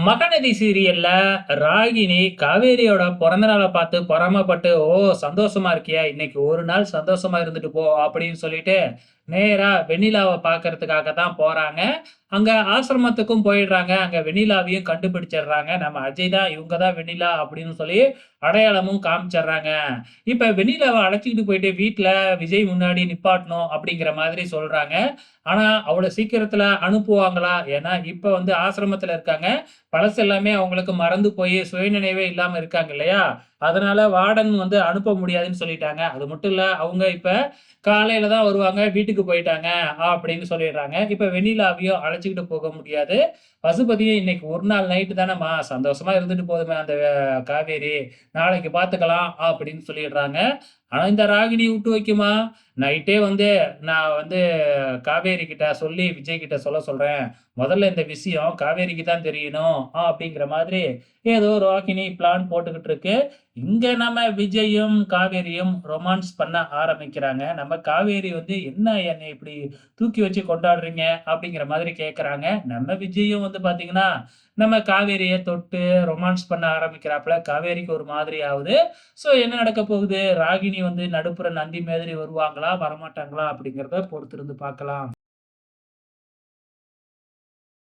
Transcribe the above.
மகநதி சீரியல்ல ராகினி காவேரியோட பிறந்த நாளை பார்த்து பொறாமைப்பட்டு, "ஓ! சந்தோஷமா இருக்கியா? இன்னைக்கு ஒரு நாள் சந்தோஷமா இருந்துட்டு போ" அப்படின்னு சொல்லிட்டு, நேரா வெண்ணிலாவை பார்க்கறதுக்காக தான் போறாங்க. அங்க ஆசிரமத்துக்கும் போயிடுறாங்க. அங்க வெண்ணிலாவையும் கண்டுபிடிச்சிடுறாங்க. நம்ம அஜய் தான், இவங்க தான் வெண்ணிலா அப்படின்னு சொல்லி அடையாளமும் காமிச்சிடுறாங்க. இப்ப வெண்ணிலாவை அழைச்சிக்கிட்டு போயிட்டு வீட்டுல விஜய் முன்னாடி நிப்பாட்டணும் அப்படிங்கிற மாதிரி சொல்றாங்க. ஆனா, அவ்வளவு சீக்கிரத்துல அனுப்புவாங்களா? ஏன்னா, இப்ப வந்து ஆசிரமத்துல இருக்காங்க. பழசு எல்லாமே அவங்களுக்கு மறந்து போய் சுயநினைவே இல்லாம இருக்காங்க இல்லையா? அதனால வார்டன் வந்து அனுப்ப முடியாதுன்னு சொல்லிட்டாங்க. அது மட்டும் இல்ல, அவங்க இப்ப காலையில தான் வருவாங்க. வீட்டுக்கு போயிட்டாங்க அப்படின்னு சொல்லிடுறாங்க. இப்ப வெண்ணிலாவையும் அழைச்சிக்கிட்டு போக முடியாது. பசுபதியும் இன்னைக்கு ஒரு நாள் நைட்டு தானேம்மா, சந்தோஷமா இருந்துட்டு போதுமே அந்த காவேரி. நாளைக்கு பார்த்துக்கலாம் அப்படின்னு சொல்லிடுறாங்க. ஆனா, இந்த ராகினி விட்டு வைக்குமா? நைட்டே வந்து நான் வந்து காவேரி கிட்ட சொல்லி விஜய் கிட்ட சொல்ல சொல்றேன். முதல்ல இந்த விஷயம் காவேரிக்கு தான் தெரியணும். அப்படிங்கிற மாதிரி ஏதோ ரோகிணி பிளான் போட்டுக்கிட்டு இருக்கு. இங்க நம்ம விஜயும், காவேரியும் ரொமான்ஸ் பண்ண ஆரம்பிக்கிறாங்க. நம்ம காவேரி வந்து, "என்ன என்னை இப்படி தூக்கி வச்சு கொண்டாடுறீங்க?" அப்படிங்கிற மாதிரி கேட்கறாங்க. நம்ம விஜயும் வந்து பாத்தீங்கன்னா நம்ம காவேரியை தொட்டு ரொமான்ஸ் பண்ண ஆரம்பிக்கிறாப்புல. காவேரிக்கு ஒரு மாதிரி ஆகுது ஸோ என்ன நடக்க போகுது? ராகினி வந்து நடுப்புற நந்தி மாதிரி வருவாங்களா? வரமாட்டாங்களா? அப்படிங்கிறத பொறுத்திருந்து பார்க்கலாம்.